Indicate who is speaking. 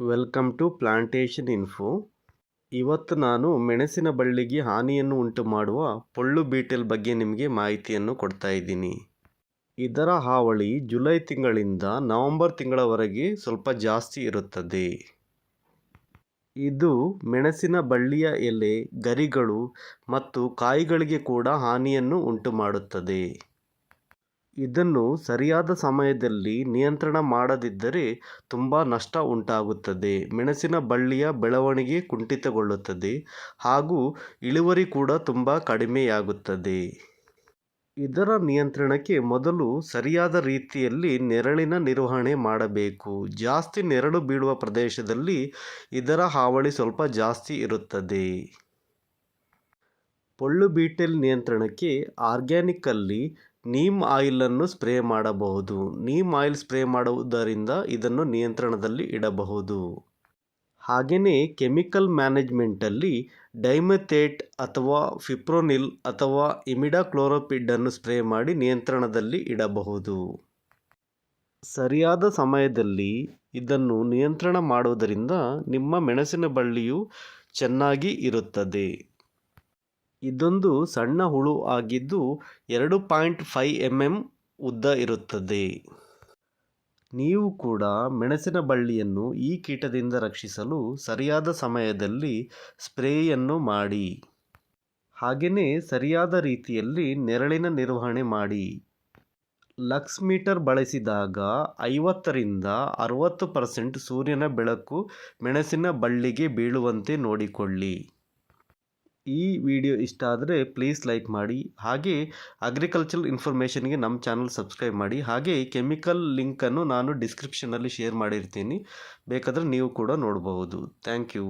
Speaker 1: Welcome to plantation info ಇವತ್ತು ನಾನು ಮೆಣಸಿನ ಬಳ್ಳಿಗೆ ಹಾನಿಯನ್ನು ಉಂಟು ಮಾಡುವ ಪೊಳ್ಳು ಬೀಟೆಲ್ ಬಗ್ಗೆ ನಿಮಗೆ ಮಾಹಿತಿಯನ್ನು ಕೊಡ್ತಾ ಇದ್ದೀನಿ. ಇದರ ಹಾವಳಿ ಜುಲೈ ತಿಂಗಳಿಂದ ನವೆಂಬರ್ ತಿಂಗಳವರೆಗೆ ಸ್ವಲ್ಪ ಜಾಸ್ತಿ ಇರುತ್ತದೆ. ಇದು ಮೆಣಸಿನ ಬಳ್ಳಿಯ ಎಲೆ, ಗರಿಗಳು ಮತ್ತು ಕಾಯಿಗಳಿಗೆ ಕೂಡ ಹಾನಿಯನ್ನು ಉಂಟು ಮಾಡುತ್ತದೆ. ಇದನ್ನು ಸರಿಯಾದ ಸಮಯದಲ್ಲಿ ನಿಯಂತ್ರಣ ಮಾಡದಿದ್ದರೆ ತುಂಬ ನಷ್ಟ ಉಂಟಾಗುತ್ತದೆ. ಮೆಣಸಿನ ಬಳ್ಳಿಯ ಬೆಳವಣಿಗೆ ಕುಂಠಿತಗೊಳ್ಳುತ್ತದೆ ಹಾಗೂ ಇಳುವರಿ ಕೂಡ ತುಂಬ ಕಡಿಮೆಯಾಗುತ್ತದೆ. ಇದರ ನಿಯಂತ್ರಣಕ್ಕೆ ಮೊದಲು ಸರಿಯಾದ ರೀತಿಯಲ್ಲಿ ನೆರಳಿನ ನಿರ್ವಹಣೆ ಮಾಡಬೇಕು. ಜಾಸ್ತಿ ನೆರಳು ಬೀಳುವ ಪ್ರದೇಶದಲ್ಲಿ ಇದರ ಹಾವಳಿ ಸ್ವಲ್ಪ ಜಾಸ್ತಿ ಇರುತ್ತದೆ. ಪೊಳ್ಳು ಬೀಟೆಲ್ ನಿಯಂತ್ರಣಕ್ಕೆ ಆರ್ಗ್ಯಾನಿಕ್ಕಲ್ಲಿ ನೀಮ್ ಆಯಿಲನ್ನು ಸ್ಪ್ರೇ ಮಾಡಬಹುದು. ನೀಮ್ ಆಯಿಲ್ ಸ್ಪ್ರೇ ಮಾಡುವುದರಿಂದ ಇದನ್ನು ನಿಯಂತ್ರಣದಲ್ಲಿ ಇಡಬಹುದು. ಹಾಗೆಯೇ ಕೆಮಿಕಲ್ ಮ್ಯಾನೇಜ್ಮೆಂಟಲ್ಲಿ ಡೈಮೆಥೇಟ್ ಅಥವಾ ಫಿಪ್ರೋನಿಲ್ ಅಥವಾ ಇಮಿಡಾಕ್ಲೋರೋಪಿಡ್ಡನ್ನು ಸ್ಪ್ರೇ ಮಾಡಿ ನಿಯಂತ್ರಣದಲ್ಲಿ ಇಡಬಹುದು. ಸರಿಯಾದ ಸಮಯದಲ್ಲಿ ಇದನ್ನು ನಿಯಂತ್ರಣ ಮಾಡುವುದರಿಂದ ನಿಮ್ಮ ಮೆಣಸಿನ ಬಳ್ಳಿಯು ಚೆನ್ನಾಗಿ ಇರುತ್ತದೆ. ಇದೊಂದು ಸಣ್ಣ ಹುಳು ಆಗಿದ್ದು ಎರಡು ಪಾಯಿಂಟ್ ಫೈ ಎಂ ಎಂ ಉದ್ದ ಇರುತ್ತದೆ. ನೀವು ಕೂಡ ಮೆಣಸಿನ ಬಳ್ಳಿಯನ್ನು ಈ ಕೀಟದಿಂದ ರಕ್ಷಿಸಲು ಸರಿಯಾದ ಸಮಯದಲ್ಲಿ ಸ್ಪ್ರೇಯನ್ನು ಮಾಡಿ. ಹಾಗೆಯೇ ಸರಿಯಾದ ರೀತಿಯಲ್ಲಿ ನೆರಳಿನ ನಿರ್ವಹಣೆ ಮಾಡಿ. ಲಕ್ಸ್ ಮೀಟರ್ ಬಳಸಿದಾಗ ಐವತ್ತರಿಂದ ಅರುವತ್ತು ಪರ್ಸೆಂಟ್ ಸೂರ್ಯನ ಬೆಳಕು ಮೆಣಸಿನ ಬಳ್ಳಿಗೆ ಬೀಳುವಂತೆ ನೋಡಿಕೊಳ್ಳಿ. ಈ ವಿಡಿಯೋ ಇಷ್ಟ ಆದರೆ ಪ್ಲೀಸ್ ಲೈಕ್ ಮಾಡಿ. ಹಾಗೆ ಅಗ್ರಿಕಲ್ಚರ್ ಇನ್ಫಾರ್ಮೇಷನ್ಗೆ ನಮ್ಮ ಚಾನಲ್ ಸಬ್ಸ್ಕ್ರೈಬ್ ಮಾಡಿ. ಹಾಗೆ ಕೆಮಿಕಲ್ ಲಿಂಕನ್ನು ನಾನು ಡಿಸ್ಕ್ರಿಪ್ಷನಲ್ಲಿ ಶೇರ್ ಮಾಡಿರ್ತೀನಿ. ಬೇಕಾದರೆ ನೀವು ಕೂಡ ನೋಡಬಹುದು. Thank you